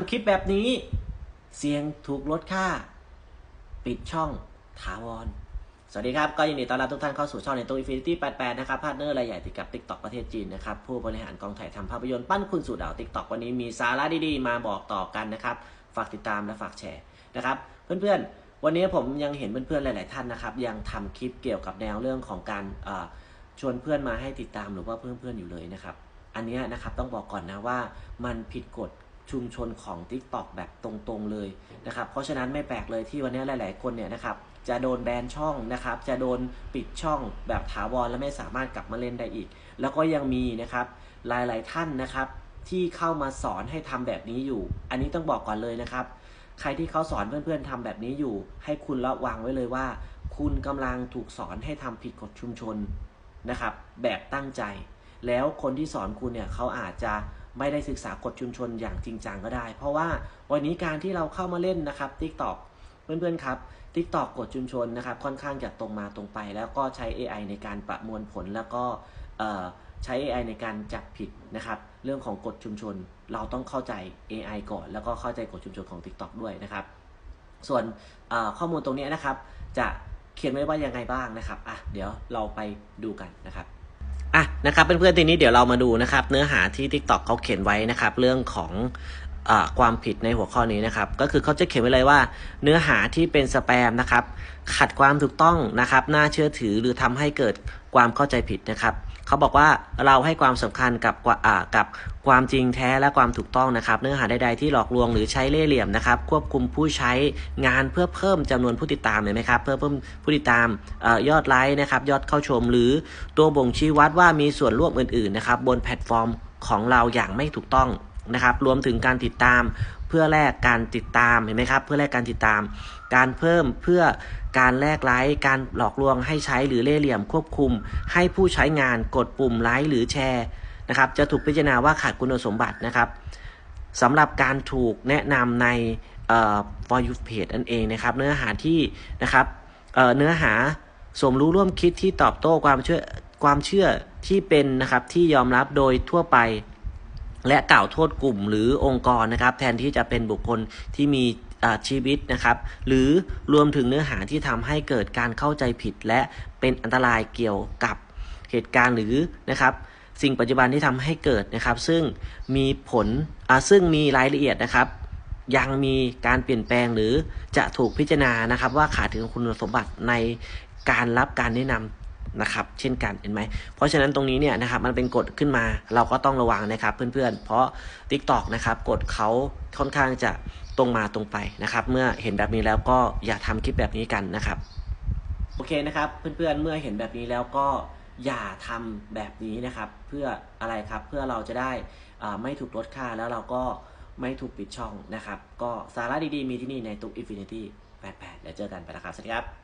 ำคลิปแบบนี้ เสี่ยงถูกลดค่า ปิดช่องถาวร สวัสดีครับ ก็ยินดีต้อนรับทุกท่านเข้าสู่ช่องในตัว Infinity 88 นะครับ พาร์ทเนอร์รายใหญ่ติดกับ TikTok ประเทศจีนนะครับ ผู้บริหารกองถ่ายทำภาพยนตร์ปั้นคุณสู่ดาว TikTok วันนี้มีสาระดีๆ มาบอกต่อกันนะครับ ฝากติดตามและฝากแชร์นะครับ เพื่อนๆ วันนี้ผมยังเห็นเพื่อนๆ หลาย ๆ ท่านนะครับ ยังทำคลิปเกี่ยวกับแนวเรื่องของการชวนเพื่อนมาให้ติดตามหรือว่าเพื่อนๆ อยู่เลยนะครับ อันนี้นะครับต้องบอกก่อนนะว่ามันผิดกฎ ชุมชนของ TikTok แบบตรงๆเลยนะครับ เพราะฉะนั้นไม่แปลกเลยที่วันนี้หลายๆคนเนี่ยนะครับจะโดนแบนช่องนะครับ จะโดนปิดช่องแบบถาวรและไม่สามารถกลับมาเล่นได้อีก แล้วก็ยังมีนะครับหลายๆท่านนะครับ ที่เข้ามาสอนให้ทำแบบนี้อยู่ อันนี้ต้องบอกก่อนเลยนะครับ ใครที่เขาสอนเพื่อนๆทำแบบนี้อยู่ ให้คุณระวังไว้เลยว่า คุณกำลังถูกสอนให้ทำผิดกฎชุมชนนะครับ แบบตั้งใจ แล้วคนที่สอนคุณเนี่ยเขาอาจจะ ไม่ได้ศึกษากฎชุมชนอย่างจริงจังก็ได้ เพราะว่าวันนี้การที่เราเข้ามาเล่นนะครับ TikTok เพื่อนๆครับ TikTok กฎชุมชนนะครับ ค่อนข้างจะตรงมาตรงไป แล้วก็ใช้ AI ในการประมวลผลแล้วก็ใช้ AI ในการจับผิดนะครับ เรื่องของกฎชุมชนเราต้องเข้าใจ AI ก่อน แล้วก็เข้าใจกฎชุมชนของ TikTok ด้วยนะครับ ส่วนข้อมูลตรงนี้นะครับ จะเขียนไว้ว่ายังไงบ้างนะครับอะเดี๋ยวเราไปดูกันนะครับ อะนะครับเพื่อนๆทีนี้เดี๋ยวเรามาดูนะครับเนื้อหาที่ TikTok เขาเขียนไว้นะครับเรื่องของอความผิดในหัวข้อนี้นะครับก็คือเขาจะเขียนไว้เลยว่า เนื้อหาที่เป็นสแปมนะครับขัดความถูกต้องนะครับน่าเชื่อถือหรือทำให้เกิดความเข้าใจผิดนะครับ เขาบอกว่าเราให้ความสำคัญกับกว่าอ่ากับความจริงแท้และความถูกต้องนะครับ เนื้อหาใดๆที่หลอกลวงหรือใช้เล่ห์เหลี่ยมนะครับ ควบคุมผู้ใช้งานเพื่อเพิ่มจำนวนผู้ติดตามเห็นไหมครับ เพื่อเพิ่มผู้ติดตามออยอดไลค์นะครับ ยอดเข้าชม หรือตัวบ่งชี้วัดว่ามีส่วนร่วมอื่นๆนะครับบนแพลตฟอร์มของเราอย่างไม่ถูกต้อง นะครับ รวมถึงการติดตามเพื่อแลกการติดตามเห็นไหมครับ เพื่อแลกการติดตาม การเพิ่มเพื่อการแลกไลค์การหลอกลวงให้ใช้หรือเล่เหลี่ยมควบคุม ให้ผู้ใช้งานกดปุ่มไลค์หรือแชร์นะครับ จะถูกพิจารณาว่าขาดคุณสมบัตินะครับสำหรับการถูกแนะนำในเอ่อ for you page นั่นเองนะครับ เนื้อหาที่นะครับเอ่อเนื้อหาสมรู้ร่วมคิดที่ตอบโต้ความเชื่อความเชื่อที่เป็นนะครับที่ยอมรับโดยทั่วไป และกล่าวโทษกลุ่มหรือองค์กรนะครับ แทนที่จะเป็นบุคคลที่มีชีวิตนะครับ หรือรวมถึงเนื้อหาที่ทำให้เกิดการเข้าใจผิด และเป็นอันตรายเกี่ยวกับเหตุการณ์หรือนะครับสิ่งปัจจุบันที่ทำให้เกิดนะครับ ซึ่งมีผลอ่าซึ่งมีรายละเอียดนะครับ ยังมีการเปลี่ยนแปลงหรือจะถูกพิจารณานะครับ ว่าขาดถึงคุณสมบัติในการรับการแนะนำ นะครับ เช่นกันเห็นไหม เพราะฉะนั้นตรงนี้เนี่ยนะครับมันเป็นกฎขึ้นมาเราก็ต้องระวังนะครับเพื่อนๆ เพราะ TikTok นะครับกฎเขาค่อนข้างจะตรงมาตรงไปนะครับ เมื่อเห็นแบบนี้แล้วก็อย่าทำคลิปแบบนี้กันนะครับ โอเคนะครับ เพื่อนๆเมื่อเห็นแบบนี้แล้วก็อย่าทำแบบนี้นะครับ เพื่ออะไรครับเพื่อเราจะได้ไม่ถูกลดค่าแล้วเราก็ไม่ถูกปิดช่องนะครับ ก็สาระดีๆ มีที่นี่ในตุ๊ก Infinity 88แล้วเจอกันไปแล้วครับ สวัสดีครับ